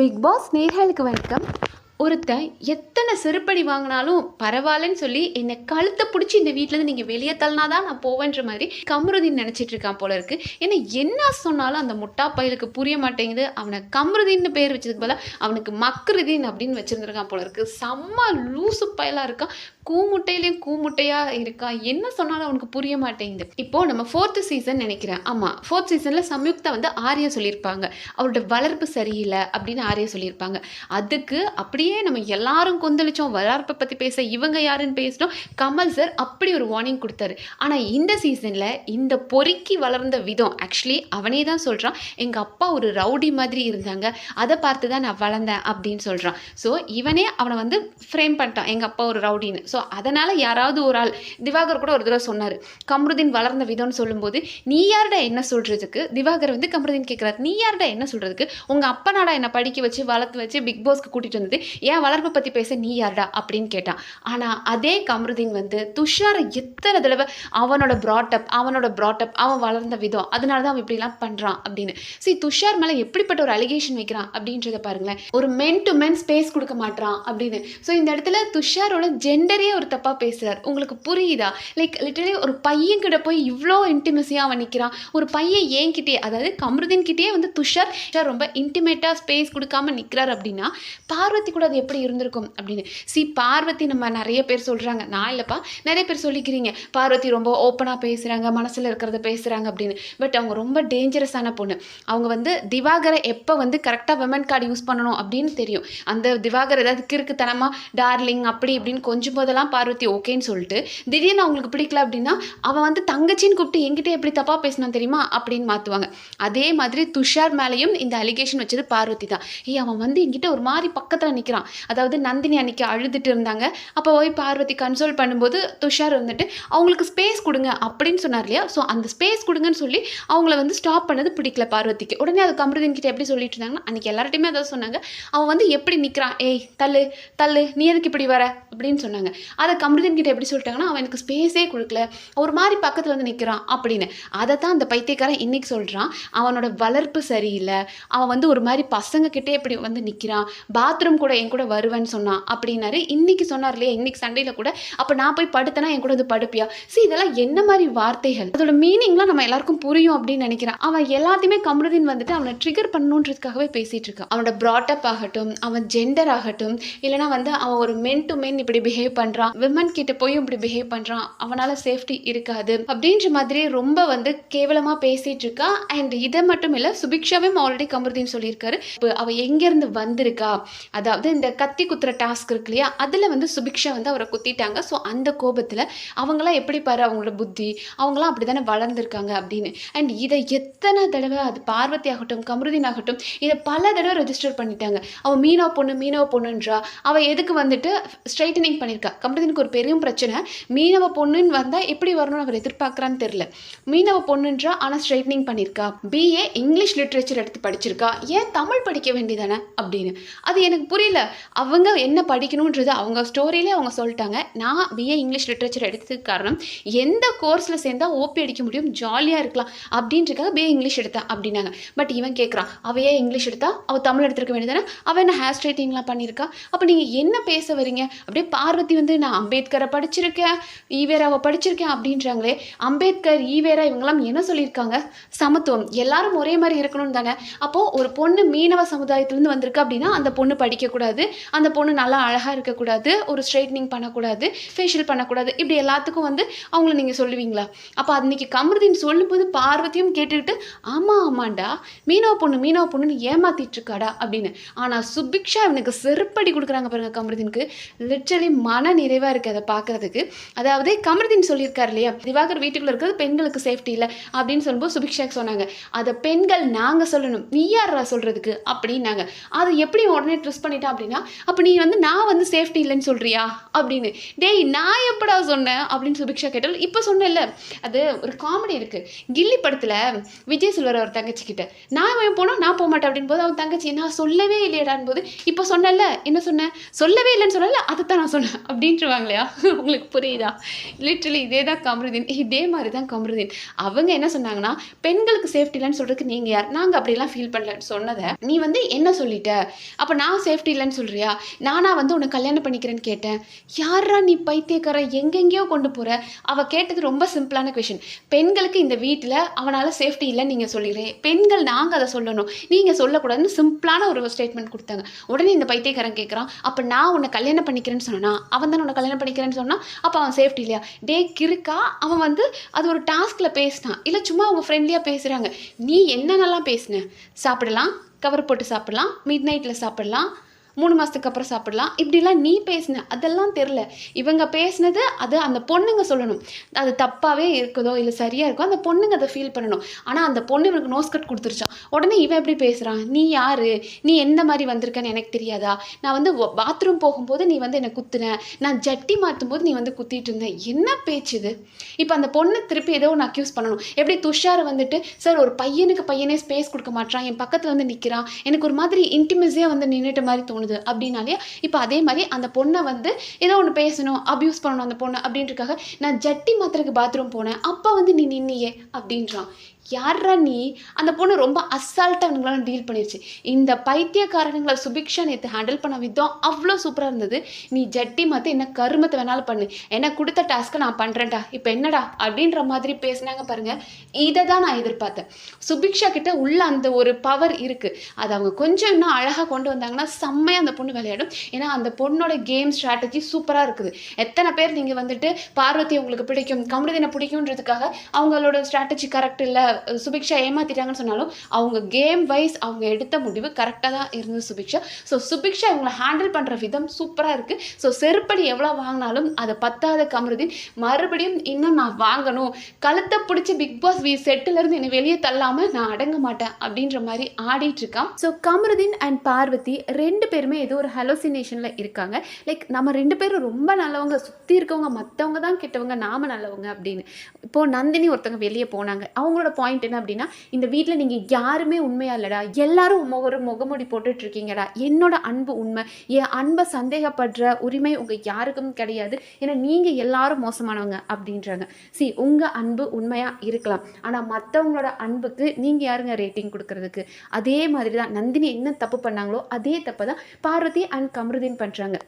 Big pass நேர்களுக்கு வணக்கம். ஒருத்தன் எத்தனை செருப்படி வாங்கினாலும் பரவாயில்லன்னு சொல்லி என்னை கழுத்தை பிடிச்சி இந்த வீட்டிலேருந்து நீங்கள் வெளியே தள்ளினாதான் நான் போவேன்ற மாதிரி கமருதீன் நினச்சிட்டு இருக்கான் போல இருக்கு. ஏன்னா என்ன சொன்னாலும் அந்த முட்டா பயலுக்கு புரிய மாட்டேங்குது. அவனை கமருதீன்னு பேர் வச்சதுக்கு பதிலாக அவனுக்கு மக்ருதீன் அப்படின்னு வச்சுருந்துருக்கான் போல இருக்கு. செம்ம லூசு பயலாக இருக்கான். கூமுட்டையிலையும் கூமுட்டையாக இருக்கான். என்ன சொன்னாலும் அவனுக்கு புரிய மாட்டேங்குது. இப்போ நம்ம ஃபோர்த்து சீசன் நினைக்கிறேன். ஆமாம் ஃபோர்த் சீசனில் சம்யுக்தா வந்து ஆரிய சொல்லியிருப்பாங்க. அவரோட வளர்ப்பு சரியில்லை அப்படின்னு ஆரிய சொல்லியிருப்பாங்க. அதுக்கு அப்படியே நம்ம எல்லாரும் கொந்தளிச்சோம் வளர்ப்பை பற்றி பேச இவங்க யாருன்னு பேசினோம். கமல் சார் அப்படி ஒரு வார்னிங் கொடுத்தாரு. ஆனால் இந்த சீசனில் இந்த பொறுக்கி வளர்ந்த விதம் ஆக்சுவலி அவனே தான் சொல்கிறான் எங்கள் அப்பா ஒரு ரவுடி மாதிரி இருந்தாங்க. அதை பார்த்து தான் நான் வளர்ந்தேன் அப்படின்னு சொல்கிறான் ஸோ இவனே அவனை வந்து ஃப்ரேம் பண்ணிட்டான். எங்கள் அப்பா ஒரு ரவுடின்னு. ஸோ அதனால் யாராவது ஒரு ஆள் திவாகர் கூட ஒரு தடவை சொன்னார். கம்ருதீன் வளர்ந்த விதம்னு சொல்லும்போது நீ யாருடா என்ன சொல்கிறதுக்கு திவாகர் வந்து கம்ருதீன் கேட்குறாரு நீ யாருடா என்ன சொல்கிறதுக்கு உங்கள் அப்பனாடா என்னை படிக்க வச்சு வளர்த்து வச்சு பிக் பாஸ்க்கு கூட்டிகிட்டு வந்தது. ஏன் வளர்ப்பை பற்றி பேச நீ யார்டா அப்படின்னு கேட்டான். ஆனால் அதே கம்ருதீன் வந்து துஷாரை எத்தனை தடவை அவனோட ப்ராட்டப் அவனோட ப்ராட்டப் அவன் வளர்ந்த விதம் அதனால தான் அவன் இப்படிலாம் பண்ணுறான் அப்படின்னு. சரி துஷார் மேலே எப்படிப்பட்ட ஒரு அலிகேஷன் வைக்கிறான் அப்படின்றத பாருங்களேன். ஒரு மென் டு மென் ஸ்பேஸ் கொடுக்க மாட்றான் அப்படின்னு. ஸோ இந்த இடத்துல துஷாரோட ஜெண்டரே ஒரு தப்பாக பேசுகிறார் உங்களுக்கு புரியுதா? லைக் லிட்டரலி ஒரு பையன் கிட்ட போய் இவ்வளோ இன்டிமசியாக அவன் நிற்கிறான் ஒரு பையன் ஏன்கிட்டே அதாவது கமருதீன் கிட்டேயே வந்து துஷார் துஷார் ரொம்ப இன்டிமேட்டாக ஸ்பேஸ் கொடுக்காம நிற்கிறார் அப்படின்னா பார்வதி கூட அது எப்படி இருந்திருக்கும் அப்படின்னு அப்படின்னு. சி பார்வதி நம்ம நிறைய பேர் சொல்கிறாங்க நான் இல்லைப்பா நிறைய பேர் சொல்லிக்கிறீங்க. பார்வதி ரொம்ப ஓப்பனாக பேசுகிறாங்க மனசில் இருக்கிறத பேசுகிறாங்க அப்படின்னு. பட் அவங்க ரொம்ப டேஞ்சரஸான பொண்ணு. அவங்க வந்து திவாகரை எப்போ வந்து கரெக்டாக விமன் கார்டு யூஸ் பண்ணணும் அப்படின்னு தெரியும். அந்த திவாகர் ஏதாவது கிறுக்குத்தனமாக டார்லிங் அப்படி இப்படின்னு கொஞ்சம் போதெல்லாம் பார்வதி ஓகேன்னு சொல்லிட்டு திடீர்னு அவங்களுக்கு பிடிக்கல அப்படின்னா அவன் வந்து தங்கச்சின்னு கூப்பிட்டு என்கிட்ட எப்படி தப்பாக பேசினான் தெரியுமா? அப்படின்னு மாற்றுவாங்க அதே மாதிரி துஷார் மேலேயும் இந்த அலிகேஷன் வச்சது பார்வதி தான். ஏய் அவன் வந்து என்கிட்ட ஒரு மாதிரி பக்கத்தில் நிற்கிறான் அதாவது நந்தினி அன்றைக்கி அழுதுட்டு இருந்தாங்க. அப்போ போய் பார்வதி கன்சோல் பண்ணும்போது துஷார் வந்துட்டு அவங்களுக்கு ஸ்பேஸ் கொடுங்க அப்படின்னு சொன்னார் இல்லையா? ஸோ அந்த ஸ்பேஸ் கொடுங்கன்னு சொல்லி அவங்கள வந்து ஸ்டாப் பண்ணது பிடிக்கல பார்வதிக்கு. உடனே அது கமருதீன் கிட்ட எப்படி சொல்லிட்டு இருந்தாங்கன்னா அன்றைக்கி எல்லார்ட்டையுமே அதான் சொன்னாங்க. அவன் வந்து எப்படி நிற்கிறான் ஏய் தள்ளு தள்ளு நீ எதுக்கு இப்படி வர? அப்படின்னு சொன்னாங்க. அதை கமருதீன் கிட்ட எப்படி சொல்லிட்டாங்கன்னா அவன் எனக்கு ஸ்பேஸே கொடுக்கல. ஒரு மாதிரி பக்கத்தில் வந்து நிற்கிறான் அப்படின்னு. அதை தான் அந்த பைத்தியக்காரன் இன்னைக்கு சொல்கிறான் அவனோட வளர்ப்பு சரியில்லை. அவன் வந்து ஒரு மாதிரி பசங்க கிட்டே இப்படி வந்து நிற்கிறான் பாத்ரூம் கூட என் கூட வருவேன்னு சொன்னான். அப்படின்னாரு. இன்னைக்கு சொன்னார் இல்லையா? இன்னைக்கு சண்டையில் கூட. அப்போ நான் போய் படுத்தனா என் கூட வந்து படுப்பியா? See இதெல்லாம் என்ன மாதிரி வார்த்தைகள்? அதோட மீனிங்லாம் நம்ம எல்லாருக்கும் புரியும் அப்படின்னு நினைக்கிறேன். அவன் எல்லாத்தையுமே கமருதீன் வந்துட்டு அவனை ட்ரிகர் பண்ணுன்றதுக்காகவே பேசிட்டு இருக்கான். அவனோட ப்ராட்டப் ஆகட்டும் அவன் ஜெண்டர் ஆகட்டும் இல்லைனா வந்து அவன் ஒரு மென் டு மென் இப்படி பிஹேவ் பண்ணுறான் விமன் கிட்ட போய் இப்படி பிஹேவ் பண்ணுறான் அவனால சேஃப்டி இருக்காது அப்படின்ற மாதிரி ரொம்ப வந்து கேவலமாக பேசிட்டு இருக்கா. அண்ட் இதை மட்டும் இல்லை சுபிக்ஷாவும் ஆல்ரெடி கமருதீன் சொல்லியிருக்காரு. இப்போ அவள் எங்கேருந்து வந்திருக்கா? அதாவது இந்த கத்தி குத்துற டாஸ்க் இருக்கு இல்லையா? அதில் வந்து சுபிக்ஷா வந்து அவரை குத்திட்டாங்க. ஸோ அந்த கோபத்தில் அவங்களாம் எப்படி பாரு? அவங்களோட புத்தி அவங்களாம் அப்படி தானே வளர்ந்துருக்காங்க அப்படின்னு. அண்ட் இதை எத்தனை தடவை அது பார்வதி ஆகட்டும் கமருதீன் ஆகட்டும் இதை பல தடவை ரெஜிஸ்டர் பண்ணிட்டாங்க. அவள் மீனவ பொண்ணு மீனவ பொண்ணுன்றா. அவள் எதுக்கு வந்துட்டு ஸ்ட்ரைட்டனிங் பண்ணியிருக்கா கமருதீனுக்கு ஒரு பெரிய பிரச்சனை. மீனவ பொண்ணுன்னு வந்தால் எப்படி வரணும்னு அவர் எதிர்பார்க்குறான்னு தெரில மீனவ பொண்ணுன்றா ஆனால் ஸ்ட்ரைட்னிங் பண்ணியிருக்கா பிஏ இங்கிலீஷ் லிட்ரேச்சர் எடுத்து படிச்சிருக்கா. ஏன் தமிழ் படிக்க வேண்டியதானே அப்படின்னு. அது எனக்கு புரியல. அவங்க என்ன படிக்கணுன்றது அவங்க ஸ்டோரியிலே அவங்க சொல்லிட்டாங்க. நான் பிஏ இங்கிலீஷ் லிட்ரேச்சர் எடுத்ததுக்கு காரணம் எந்த கோர்ஸில் சேர்ந்தால் ஓபி அடிக்க முடியும்? ஜாலியாக இருக்கலாம். அப்படின்றக்காக பிஏ இங்கிலீஷ் எடுத்தேன் அப்படின்னாங்க. பட் இவன் கேட்குறான் அவள் ஏன் இங்கிலீஷ் எடுத்தா? அவள் தமிழ் எடுத்துருக்க வேண்டியதானே அவள் என்ன ஹேர் ஸ்ட்ரைட்டிங்லாம் பண்ணியிருக்கா? அப்போ நீங்கள் என்ன பேச வரீங்க? அப்படியே பார்வதி வந்து நான் அம்பேத்கரை படிச்சிருக்கேன் ஈவேராவை படிச்சிருக்கேன் அப்படின்றாங்களே. அம்பேத்கர் ஈவேரா இவங்கெல்லாம் என்ன சொல்லியிருக்காங்க? சமத்துவம். எல்லாரும் ஒரே மாதிரி இருக்கணும் தானே. அப்போது ஒரு பொண்ணு மீனவ சமுதாயத்துலேருந்து வந்திருக்கு அப்படின்னா அந்த பொண்ணு படிக்கக்கூடாது. அந்த பொண்ணு நல்லா அழகாக இருக்கக்கூடாது ஒரு ஸ்ட்ரைட்னிங் பண்ணக்கூடாது ஃபேஷியல் பண்ணக்கூடாது இப்படி எல்லாத்துக்கும் வந்து அவங்கள நீங்கள் சொல்லுவீங்களா? அப்போ அன்னைக்கு கமருதீன் சொல்லும்போது பார்வதியும் கேட்டுக்கிட்டு ஆமாம் ஆமாண்டா மீனவ பொண்ணு மீனவ பொண்ணுன்னு ஏமாத்திட்டுருக்காடா அப்படின்னு. ஆனால் சுபிக்ஷா இவனுக்கு செருப்படி கொடுக்குறாங்க பாருங்கள் கமருதீனுக்கு. லிட்ரலி மன நிறைவாக இருக்குது அதை பார்க்கறதுக்கு. அதாவது கமருதீன் சொல்லியிருக்காரு இல்லையா? திவாகர் வீட்டுக்குள்ளே இருக்கிறது பெண்களுக்கு சேஃப்டி இல்லை அப்படின்னு சொல்லும்போது சுபிக்ஷாக்கு சொன்னாங்க. அதை பெண்கள் நாங்கள் சொல்லணும். நீ யாரா சொல்கிறதுக்கு அப்படின்னாங்க. அதை எப்படி உடனே ட்ரெஸ் பண்ணிட்டா அப்படின்னா அப்போ நீ வந்து நான் வந்து சேஃப்டி இல்லைன்னு சொல்கிறியா அப்படின்னு. டேய் நான் எப்படா சொன்னேன்? அப்படின்னு சுபிக்ஷா கேட்டால் இப்போ சொன்னேன்ல. அது ஒரு காமெடி இருக்குது கில்லி படத்தில் விஜய் சொல்வார் அவர் தங்கச்சி கிட்ட நான் அவன் போனோம் நான் போக மாட்டேன். அப்படின்னு போது அவன் தங்கச்சி நான் சொல்லவே இல்லையடான் போது இப்போ சொன்னேன்ல என்ன சொன்னேன் சொல்லவே இல்லைன்னு சொல்லல அதை தான் நான் சொன்னேன். அப்படின்ட்டுருவாங்க இல்லையா உங்களுக்கு புரியுதா? லிட்ரலி இதே தான் கமருதீன். இதே மாதிரி தான் கமருதீன். அவங்க என்ன சொன்னாங்கன்னா பெண்களுக்கு சேஃப்டி இல்லைன்னு சொல்கிறதுக்கு நீங்கள் யார்? நாங்கள் அப்படிலாம் ஃபீல் பண்ணலன்னு சொன்னதை நீ வந்து என்ன சொல்லிட்ட? அப்போ நான் சேஃப்டி இல்லைன்னு சொல்கிறியா நானாக வந்து உன்னை கல்யாணம் பண்ணிக்கிறேன்னு கேட்டேன். யாரா நீ பைத்தியக்கார? எங்கெங்கேயோ கொண்டு போகிற அவள் கேட்டது ரொம்ப சிம்பிளான கொஷின் பெண்களுக்கு இந்த வீட்டில் அவனால் சேஃப்டி இல்லைன்னு நீங்கள் சொல்லிடுறேன் பெண்கள் நாங்கள் அதை சொல்லணும். நீங்கள் சொல்லக்கூடாதுன்னு சிம்பிளான ஒரு ஸ்டேட்மெண்ட் கொடுத்தாங்க. உடனே இந்த பைத்தியக்காரன் கேட்குறான் அப்போ நான் உன்னை கல்யாணம் பண்ணிக்கிறேன்னு சொன்னா அவன் தான் உன்னை கல்யாணம் பண்ணிக்கிறேன்னு சொன்னால் அப்போ அவன் சேஃப்டி இல்லையா? டே கிறுக்கா அவன் வந்து அது ஒரு டாஸ்கில் பேசினான் இல்லை சும்மா அவங்க ஃப்ரெண்ட்லியாக பேசுகிறாங்க நீ என்னென்னலாம் பேசின? சாப்பிடலாம் கவர் போட்டு சாப்பிடலாம் மிட் நைட்டில் சாப்பிடலாம் மூணு மாதத்துக்கு அப்புறம் சாப்பிடலாம். இப்படிலாம் நீ பேசின அதெல்லாம் தெரில இவங்க பேசினது அது அந்த பொண்ணுங்க சொல்லணும். அது தப்பாகவே இருக்குதோ இல்லை சரியாக இருக்கோ அந்த பொண்ணுங்க அதை ஃபீல் பண்ணணும். ஆனால் அந்த பொண்ணு இவனுக்கு நோஸ் கட் கொடுத்துருச்சான் உடனே இவன் எப்படி பேசுகிறான் நீ யார்? நீ எந்த மாதிரி வந்திருக்கன்னு எனக்கு தெரியாதா? நான் வந்து பாத்ரூம் போகும்போது நீ வந்து என்னை குத்துன. நான் ஜட்டி மாற்றும் போது நீ வந்து குத்திட்டு இருந்தேன் என்ன பேச்சு இது? இப்போ அந்த பொண்ணை திருப்பி ஏதோ ஒன்று அக்யூஸ் பண்ணணும். எப்படி துஷாரை வந்துட்டு சார் ஒரு பையனுக்கு பையனே ஸ்பேஸ் கொடுக்க மாட்டான் என் பக்கத்தில் வந்து நிற்கிறான் எனக்கு ஒரு மாதிரி இன்டிமஸியாக வந்து நின்றுட்ட மாதிரி தோணுது. அப்படின்னாலே இப்போ அதே மாதிரி அந்த பொண்ணை வந்து ஏதோ ஒன்று பேசணும் அப்யூஸ் பண்ணணும் அந்த பொண்ணை அப்படின்றக்காக நான் ஜட்டி மாத்திரக்கு பாத்ரூம் போனேன். அப்போ வந்து நீ நின்னியே அப்படின்றான். யாரா நீ? அந்த பொண்ணு ரொம்ப அசால்ட்டாக அவனுங்களாம் டீல் பண்ணிருச்சு. இந்த பைத்தியக்காரனுங்களை சுபிக்ஷா நேற்று ஹேண்டில் பண்ண விதம் அவ்வளோ சூப்பராக இருந்தது. நீ ஜட்டி மாற்ற என்ன கருமத்தை வேணாலும் பண்ணு. என்ன கொடுத்த டாஸ்க்கை நான் பண்ணுறேன்டா இப்போ என்னடா? அப்படின்ற மாதிரி பேசினாங்க பாருங்க. இதை தான் நான் எதிர்பார்த்தேன். சுபிக்ஷா கிட்ட உள்ள அந்த ஒரு பவர் இருக்குது அது அவங்க கொஞ்சம் இன்னும் அழகாக கொண்டு வந்தாங்கன்னா செம்மையாக அந்த பொண்ணு விளையாடும். ஏன்னா அந்த பொண்ணோட கேம் ஸ்ட்ராட்டஜி சூப்பராக இருக்குது. எத்தனை பேர் நீங்கள் வந்துட்டு பார்வதி உங்களுக்கு பிடிக்கும் கமருதினை பிடிக்குன்றதுக்காக அவங்களோட ஸ்ட்ராட்டஜி கரெக்ட் இல்லை சுபிக்ஷா ஏமாத்திட்டாங்கன்னு சொன்னாலும் அவங்க கேம் வைஸ் அவங்க எடுத்த முடிவு கரெக்டாக தான் இருந்தது சுபிக்ஷா. ஸோ சுபிக்ஷா இவங்களை ஹேண்டில் பண்ணுற விதம் சூப்பராக இருக்குது ஸோ செருப்படி எவ்வளோ வாங்கினாலும் அதை பத்தாத கமருதீன் மறுபடியும் இன்னும் நான் வாங்கணும். கழுத்தை பிடிச்சி பிக் பாஸ் வி செட்டிலேருந்து என்னை வெளியே தள்ளாமல் நான் அடங்க மாட்டேன் அப்படின்ற மாதிரி ஆடிட்டு இருக்கான். ஸோ கமருதீன் அண்ட் பார்வதி ரெண்டு பேருமே ஏதோ ஒரு ஹலோசினேஷனில் இருக்காங்க. லைக் நம்ம ரெண்டு பேரும் ரொம்ப நல்லவங்க சுற்றி இருக்கவங்க மற்றவங்க தான் கெட்டவங்க நாம நல்லவங்க அப்படின்னு. இப்போது நந்தினி ஒருத்தவங்க வெளியே போனாங்க. அவங்களோட பாயிண்ட் என்ன அப்படின்னா இந்த வீட்டில் நீங்கள் யாருமே உண்மையா இல்லைடா. எல்லாரும் முக- ஒரு முகமூடி போட்டுட்டு இருக்கீங்கடா. என்னோட அன்பு உண்மை. என் அன்பை சந்தேகப்படுற உரிமை உங்கள் யாருக்கும் கிடையாது. ஏன்னா நீங்கள் எல்லாரும் மோசமானவங்க அப்படின்றாங்க. சி உங்கள் அன்பு உண்மையாக இருக்கலாம். ஆனால் மற்றவங்களோட அன்புக்கு நீங்கள் யாருங்க ரேட்டிங் கொடுக்குறதுக்கு? அதே மாதிரி தான் நந்தினி என்ன தப்பு பண்ணாங்களோ அதே தப்பை தான் பார்வதி அண்ட் கமருதீன் பண்ணுறாங்க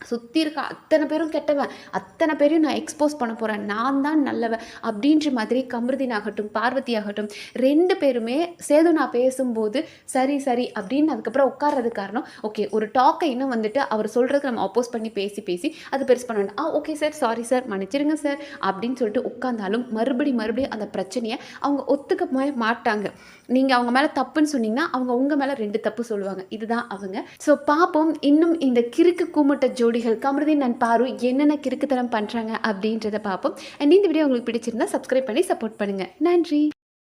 சுற்றி இருக்க அத்தனை பேரும் கெட்டவன் அத்தனை பேரையும் நான் எக்ஸ்போஸ் பண்ண போகிறேன் நான் தான் நல்லவன் அப்படின்ற மாதிரி கமருதீன் ஆகட்டும் பார்வதி ஆகட்டும் ரெண்டு பேருமே சேது நான் பேசும்போது சரி சரி அப்படின்னு அதுக்கப்புறம் உட்கார்றது காரணம் ஓகே ஒரு டாக்கை இன்னும் வந்துட்டு அவர் சொல்கிறதுக்கு நம்ம அப்போஸ் பண்ணி பேசி பேசி அது பெருசு பண்ண ஆ ஓகே சார் சாரி சார் மன்னிச்சிருங்க சார் அப்படின்னு சொல்லிட்டு உட்காந்தாலும் மறுபடி மறுபடியும் அந்த பிரச்சனையை அவங்க ஒத்துக்க மாட்டாங்க. நீங்கள் அவங்க மேலே தப்புன்னு சொன்னீங்கன்னா அவங்க உங்கள் மேலே ரெண்டு தப்பு சொல்லுவாங்க. இதுதான் அவங்க. ஸோ பார்ப்போம் இன்னும் இந்த கிறுக்கு கூமுட்ட ஜோடிகள். கமருதீன் அண்ட் பாரு என்னென்ன கிறுக்குத்தனம் பண்ணுறாங்க அப்படின்றத பார்ப்போம். அண்ட் இந்த வீடியோ உங்களுக்கு பிடிச்சிருந்தா சப்ஸ்கிரைப் பண்ணி சப்போர்ட் பண்ணுங்கள் நன்றி.